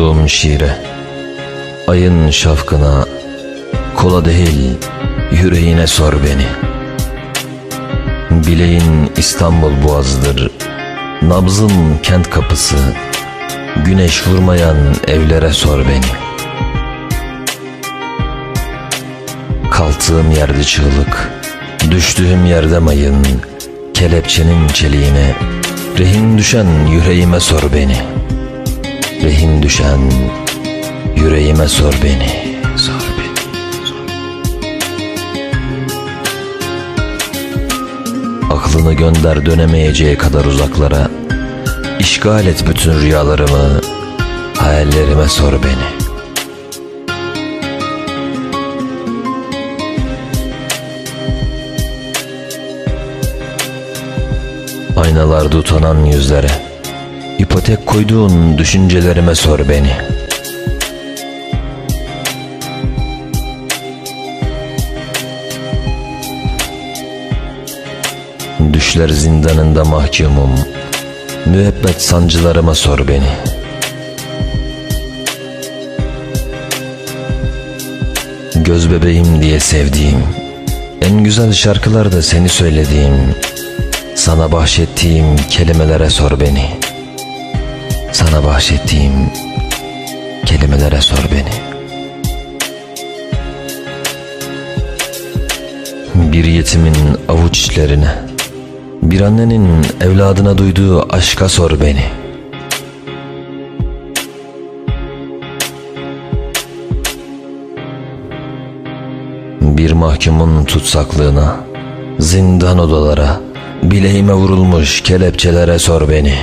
okuduğum şiire. Ayın şafkına Kola değil yüreğine sor beni. Bileğin İstanbul boğazıdır Nabzım kent kapısı Güneş vurmayan evlere sor beni. Kalktığım yerde çığlık Düştüğüm yerde mayın Kelepçenin çeliğine Rehin düşen yüreğime sor beni Rehin düşen yüreğime sor beni. Sor beni Aklını gönder dönemeyeceği kadar uzaklara. İşgal et bütün rüyalarımı. Hayallerime sor beni. Aynalarda utanan yüzlere İpotek koyduğun düşüncelerime sor beni. Düşler zindanında mahkumum. Müebbet sancılarıma sor beni. Göz bebeğim diye sevdiğim En güzel şarkılarda seni söylediğim Sana bahşettiğim kelimelere sor beni Sana bahşettiğim kelimelere sor beni. Bir yetimin avuç içlerine Bir annenin evladına duyduğu aşka sor beni. Bir mahkumun tutsaklığına Zindan odalara Bileğime vurulmuş kelepçelere sor beni